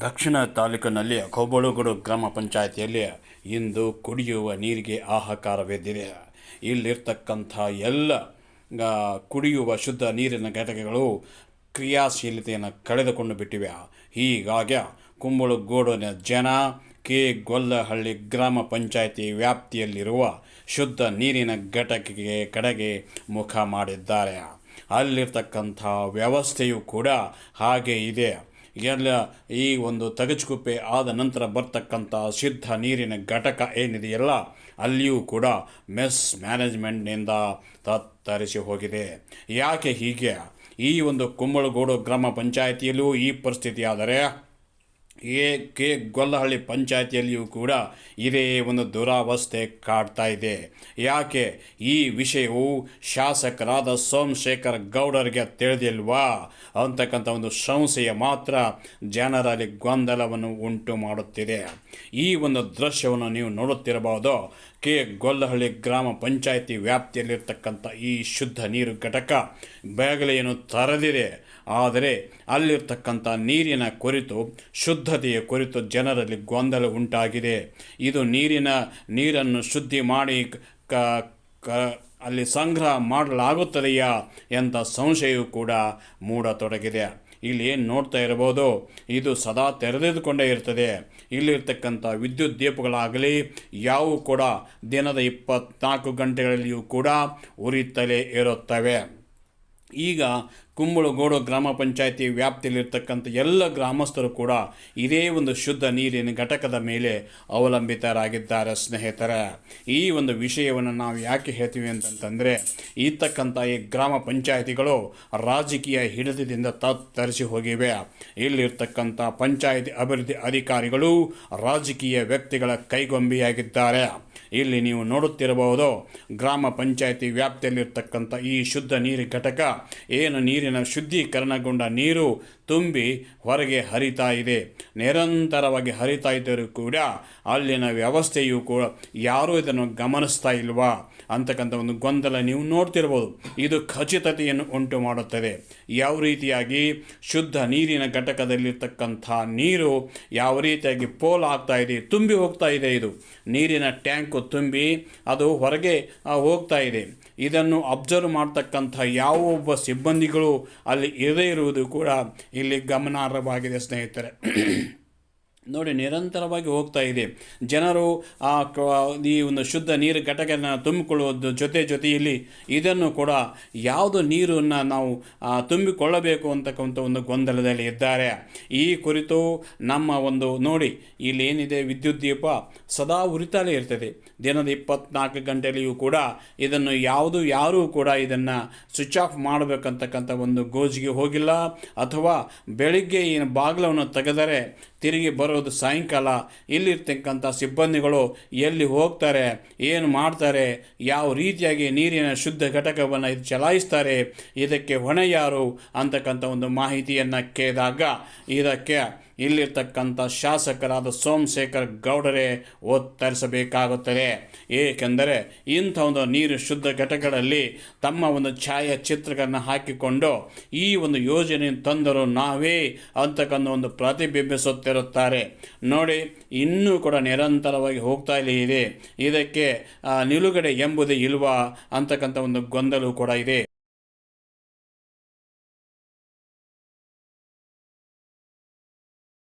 ದಕ್ಷಿಣ ತಾಲೂಕಿನಲ್ಲಿ ಕೋಬಳಗೂಡು ಗ್ರಾಮ ಪಂಚಾಯಿತಿಯಲ್ಲಿ ಇಂದು ಕುಡಿಯುವ ನೀರಿಗೆ ಹಾಹಾಕಾರವೆದ್ದಿದೆ. ಇಲ್ಲಿರ್ತಕ್ಕಂಥ ಎಲ್ಲ ಕುಡಿಯುವ ಶುದ್ಧ ನೀರಿನ ಘಟಕಗಳು ಕ್ರಿಯಾಶೀಲತೆಯನ್ನು ಕಳೆದುಕೊಂಡು ಬಿಟ್ಟಿವೆ. ಹೀಗಾಗಿ ಕುಂಬಳಗೂಡಿನ ಜನ ಕೆ. ಗೊಲ್ಲಹಳ್ಳಿ ಗ್ರಾಮ ಪಂಚಾಯಿತಿ ವ್ಯಾಪ್ತಿಯಲ್ಲಿರುವ ಶುದ್ಧ ನೀರಿನ ಘಟಕಕ್ಕೆ ಕಡೆಗೆ ಮುಖ ಮಾಡಿದ್ದಾರೆ. ಅಲ್ಲಿರ್ತಕ್ಕಂಥ ವ್ಯವಸ್ಥೆಯು ಕೂಡ ಹಾಗೆ ಇದೆ. ಎಲ್ಲ ಈ ಒಂದು ತಗಚುಕುಪ್ಪೆ ಆದ ನಂತರ ಬರ್ತಕ್ಕಂಥ ಸಿದ್ಧ ನೀರಿನ ಘಟಕ ಏನಿದೆಯಲ್ಲ, ಅಲ್ಲಿಯೂ ಕೂಡ ಮೆಸ್ ಮ್ಯಾನೇಜ್ಮೆಂಟ್ನಿಂದ ತತ್ತರಿಸಿ ಹೋಗಿದೆ. ಯಾಕೆ ಹೀಗೆ? ಈ ಒಂದು ಕುಂಬಳಗೋಡು ಗ್ರಾಮ ಪಂಚಾಯಿತಿಯಲ್ಲೂ ಈ ಪರಿಸ್ಥಿತಿ ಆದರೆ ಎ ಕೆ ಗೊಲ್ಲಹಳ್ಳಿ ಪಂಚಾಯಿತಿಯಲ್ಲಿಯೂ ಕೂಡ ಇದೇ ಒಂದು ದುರಾವಸ್ಥೆ ಕಾಡ್ತಾ ಇದೆ. ಯಾಕೆ? ಈ ವಿಷಯವು ಶಾಸಕರಾದ ಸೋಮಶೇಖರ್ ಗೌಡರಿಗೆ ತಿಳಿದಿಲ್ವಾ? ಅಂತಕ್ಕಂಥ ಒಂದು ಸಂಶಯ ಮಾತ್ರ ಜನರಲ್ಲಿ ಗೊಂದಲವನ್ನು ಉಂಟು ಮಾಡುತ್ತಿದೆ. ಈ ಒಂದು ದೃಶ್ಯವನ್ನು ನೀವು ನೋಡುತ್ತಿರಬಹುದು. ಕೆ. ಗೊಲ್ಲಹಳ್ಳಿ ಗ್ರಾಮ ಪಂಚಾಯಿತಿ ವ್ಯಾಪ್ತಿಯಲ್ಲಿರ್ತಕ್ಕಂಥ ಈ ಶುದ್ಧ ನೀರು ಘಟಕ ಬೇಗಲೆಯನ್ನು ತರದಿದೆ ಆದರೆ ಅಲ್ಲಿರ್ತಕ್ಕಂಥ ನೀರಿನ ಕುರಿತು ಶುದ್ಧತೆಯ ಕುರಿತು ಜನರಲ್ಲಿ ಗೊಂದಲ ಉಂಟಾಗಿದೆ. ಇದು ನೀರಿನ, ನೀರನ್ನು ಶುದ್ಧಿ ಮಾಡಿ ಕ ಅಲ್ಲಿ ಸಂಗ್ರಹ ಮಾಡಲಾಗುತ್ತದೆಯಾ ಎಂಥ ಸಂಶಯವೂ ಕೂಡ ಮೂಡತೊಡಗಿದೆ. ಇಲ್ಲಿ ಏನು ನೋಡ್ತಾ ಇರಬಹುದು? ಇದು ಸದಾ ತೆರೆದಿದ್ದುಕೊಂಡೇ ಇರ್ತದೆ ಇಲ್ಲಿರ್ತಕ್ಕಂಥ ವಿದ್ಯುತ್ ದೀಪಗಳಾಗಲಿ, ಯಾವುವು ಕೂಡ ದಿನದ ಇಪ್ಪತ್ನಾಲ್ಕು ಗಂಟೆಗಳಲ್ಲಿಯೂ ಕೂಡ ಉರಿಯುತ್ತಲೇ ಇರುತ್ತವೆ. ಈಗ ಕುಂಬಳಗೋಡು ಗ್ರಾಮ ಪಂಚಾಯಿತಿ ವ್ಯಾಪ್ತಿಯಲ್ಲಿರ್ತಕ್ಕಂಥ ಎಲ್ಲ ಗ್ರಾಮಸ್ಥರು ಕೂಡ ಇದೇ ಒಂದು ಶುದ್ಧ ನೀರಿನ ಘಟಕದ ಮೇಲೆ ಅವಲಂಬಿತರಾಗಿದ್ದಾರೆ ಸ್ನೇಹಿತರೆ. ಈ ಒಂದು ವಿಷಯವನ್ನು ನಾವು ಯಾಕೆ ಹೇಳ್ತೀವಿ ಅಂತಂತಂದರೆ ಇರ್ತಕ್ಕಂಥ ಈ ಗ್ರಾಮ ಪಂಚಾಯಿತಿಗಳು ರಾಜಕೀಯ ಹಿಡಿತದಿಂದ ತತ್ತರಿಸಿ ಹೋಗಿವೆ. ಇಲ್ಲಿರ್ತಕ್ಕಂಥ ಪಂಚಾಯಿತಿ ಅಭಿವೃದ್ಧಿ ಅಧಿಕಾರಿಗಳು ರಾಜಕೀಯ ವ್ಯಕ್ತಿಗಳ ಕೈಗೊಂಬೆಯಾಗಿದ್ದಾರೆ. ಇಲ್ಲಿ ನೀವು ನೋಡುತ್ತಿರಬಹುದು, ಗ್ರಾಮ ಪಂಚಾಯಿತಿ ವ್ಯಾಪ್ತಿಯಲ್ಲಿರ್ತಕ್ಕಂಥ ಈ ಶುದ್ಧ ನೀರು ಘಟಕ ಏನು ನೀರಿನ ಶುದ್ಧೀಕರಣಗೊಂಡ ನೀರು ತುಂಬಿ ಹೊರಗೆ ಹರಿತಾ ಇದೆ. ನಿರಂತರವಾಗಿ ಹರಿತಾ ಇದ್ದರೂ ಕೂಡ ಅಲ್ಲಿನ ವ್ಯವಸ್ಥೆಯು ಕೂಡ ಯಾರೂ ಇದನ್ನು ಗಮನಿಸ್ತಾ ಇಲ್ವಾ? ಅಂತಕ್ಕಂಥ ಒಂದು ಗೊಂದಲ ನೀವು ನೋಡ್ತಿರ್ಬೋದು. ಇದು ಖಚಿತತೆಯನ್ನು ಉಂಟು ಮಾಡುತ್ತದೆ. ಯಾವ ರೀತಿಯಾಗಿ ಶುದ್ಧ ನೀರಿನ ಘಟಕದಲ್ಲಿರ್ತಕ್ಕಂಥ ನೀರು ಯಾವ ರೀತಿಯಾಗಿ ಪೋಲ್ ಆಗ್ತಾ ಇದೆ, ತುಂಬಿ ಹೋಗ್ತಾ ಇದೆ ಇದು. ನೀರಿನ ಟ್ಯಾಂಕು ತುಂಬಿ ಅದು ಹೊರಗೆ ಹೋಗ್ತಾ ಇದೆ. ಇದನ್ನು ಅಬ್ಸರ್ವ್ ಮಾಡ್ತಕ್ಕಂಥ ಯಾವ ಒಬ್ಬ ಸಿಬ್ಬಂದಿಗಳು ಅಲ್ಲಿ ಇರದೇ ಇರುವುದು ಕೂಡ ಇಲ್ಲಿ ಗಮನಾರ್ಹವಾಗಿದೆ ಸ್ನೇಹಿತರೆ. ನೋಡಿ, ನಿರಂತರವಾಗಿ ಹೋಗ್ತಾ ಇದೆ. ಜನರು ಆ ಈ ಒಂದು ಶುದ್ಧ ನೀರು ಘಟಕನ ತುಂಬಿಕೊಳ್ಳುವುದು ಜೊತೆ ಜೊತೆಯಲ್ಲಿ ಇದನ್ನು ಕೂಡ ಯಾವುದು ನೀರನ್ನು ನಾವು ತುಂಬಿಕೊಳ್ಳಬೇಕು ಅಂತಕ್ಕಂಥ ಒಂದು ಗೊಂದಲದಲ್ಲಿ ಇದ್ದಾರೆ. ಈ ಕುರಿತು ನಮ್ಮ ಒಂದು, ನೋಡಿ, ಇಲ್ಲಿ ಏನಿದೆ, ವಿದ್ಯುತ್ ದೀಪ ಸದಾ ಉರಿತಾಲೇ ಇರ್ತದೆ. ದಿನದ ಇಪ್ಪತ್ನಾಲ್ಕು ಗಂಟೆಯಲ್ಲಿಯೂ ಕೂಡ ಇದನ್ನು ಯಾವುದು, ಯಾರೂ ಕೂಡ ಇದನ್ನು ಸ್ವಿಚ್ ಆಫ್ ಮಾಡಬೇಕಂತಕ್ಕಂಥ ಒಂದು ಗೋಜಿಗೆ ಹೋಗಿಲ್ಲ. ಅಥವಾ ಬೆಳಿಗ್ಗೆ ಏನು ಬಾಗಿಲವನ್ನು ತೆಗೆದರೆ ತಿರುಗಿ ಬರೋದು ಸಾಯಂಕಾಲ. ಇಲ್ಲಿರ್ತಕ್ಕಂಥ ಸಿಬ್ಬಂದಿಗಳು ಎಲ್ಲಿ ಹೋಗ್ತಾರೆ, ಏನು ಮಾಡ್ತಾರೆ, ಯಾವ ರೀತಿಯಾಗಿ ನೀರಿನ ಶುದ್ಧ ಘಟಕವನ್ನು ಇದು ಚಲಾಯಿಸ್ತಾರೆ, ಇದಕ್ಕೆ ಹೊಣೆ ಯಾರು ಅಂತಕ್ಕಂಥ ಒಂದು ಮಾಹಿತಿಯನ್ನು ಕೇಳಿದಾಗ ಇದಕ್ಕೆ ಇಲ್ಲಿರ್ತಕ್ಕಂಥ ಶಾಸಕರಾದ ಸೋಮಶೇಖರ್ ಗೌಡರೇ ಒತ್ತರಿಸಬೇಕಾಗುತ್ತದೆ. ಏಕೆಂದರೆ ಇಂಥ ಒಂದು ನೀರು ಶುದ್ಧ ಘಟಕಗಳಲ್ಲಿ ತಮ್ಮ ಒಂದು ಛಾಯಾಚಿತ್ರಗಳನ್ನು ಹಾಕಿಕೊಂಡು ಈ ಒಂದು ಯೋಜನೆ ತಂದರು ನಾವೇ ಅಂತಕ್ಕಂಥ ಒಂದು ಪ್ರತಿಬಿಂಬಿಸುತ್ತಿರುತ್ತಾರೆ. ನೋಡಿ, ಇನ್ನೂ ಕೂಡ ನಿರಂತರವಾಗಿ ಹೋಗ್ತಾ ಇದೆ. ಇದಕ್ಕೆ ನಿಲುಗಡೆ ಎಂಬುದೇ ಇಲ್ವಾ ಅಂತಕ್ಕಂಥ ಒಂದು ಗೊಂದಲವು ಕೂಡ ಇದೆ.